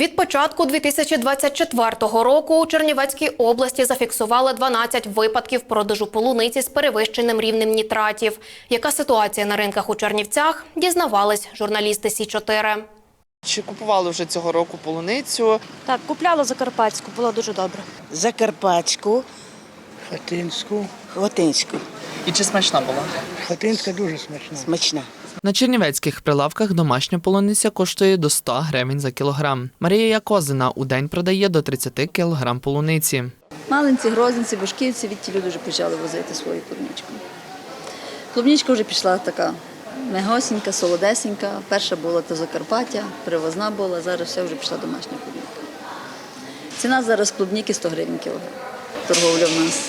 Від початку 2024 року у Чернівецькій області зафіксували 12 випадків продажу полуниці з перевищеним рівнем нітратів. Яка ситуація на ринках у Чернівцях? Дізнавались журналісти Сі 4 Чи купували вже цього року полуницю? Так, купляла закарпатську, було дуже добре. Закарпатську, Хатинську. Латинську. І чи смачна була? Хатинська дуже смачна. Смачна. На чернівецьких прилавках домашня полуниця коштує до 100 гривень за кілограм. Марія Якозина у день продає до 30 кілограм полуниці. Малинці, грозинці, бушківці відті люди вже почали возити свою клубничку. Клубничка вже пішла така мегосінька, солодесенька. Перша була то Закарпаття, привозна була, зараз все вже пішла домашня клубніка. Ціна зараз клубніки 100 гривень кілограм. Торговля в нас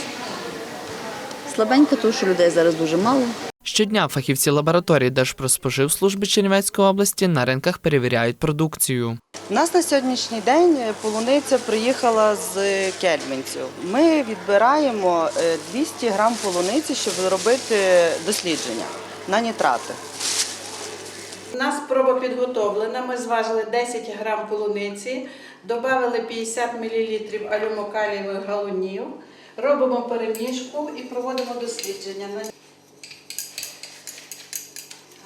слабенька, тому що людей зараз дуже мало. Щодня фахівці лабораторії Держпродспоживслужби Чернівецької області на ринках перевіряють продукцію. У нас на сьогоднішній день полуниця приїхала з Кельменців. Ми відбираємо е, 200 грам полуниці, щоб зробити дослідження на нітрати. У нас проба підготовлена. Ми зважили 10 грам полуниці, додали 50 мл алюмокалієвих галунів, робимо перемішку і проводимо дослідження.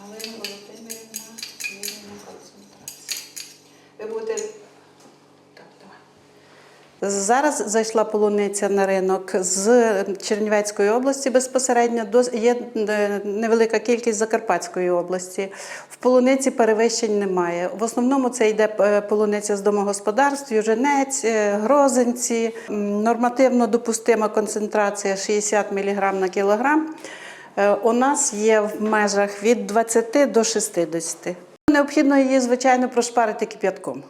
На- Галина Володимирівна, міряємо концентрацію. Ви будете. Зараз зайшла полуниця на ринок з Чернівецької області безпосередньо. Є е, невелика кількість Закарпатської області. В полуниці перевищень немає. В основному це йде е, полуниця з домогосподарств, юженець, е, грозинці. Нормативно допустима концентрація 60 мг на кілограм. Е, У нас є в межах від 20 до 60. Необхідно її, звичайно, прошпарити кип'ятком.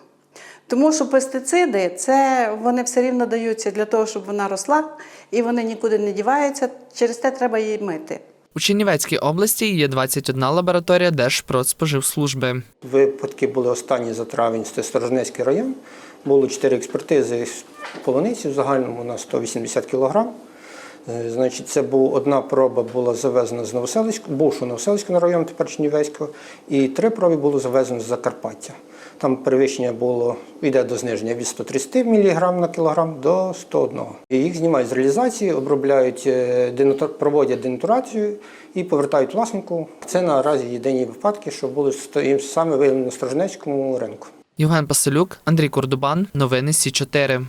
Тому що пестициди це вони все рівно даються для того, щоб вона росла, і вони нікуди не діваються. Через те треба її мити. У Чернівецькій області є 21 лабораторія Держпродспоживслужби. Випадки були останні за травень, це Сторожнецький район. Було чотири експертизи з полуниці, в загальному на 180 кг. Значить, це був одна проба була завезена з Новоселицького, бувшого Новоселицького району, тепер Чернівецького, і три проби було завезено з Закарпаття. Там перевищення було, йде до зниження від 130 мг на кілограм до 101. І їх знімають з реалізації, обробляють, е, проводять денатурацію і повертають власнику. Це наразі єдині випадки, що були саме виявлені на Сторожнецькому ринку. Євген Паселюк, Андрій Кордубан. Новини Сі 4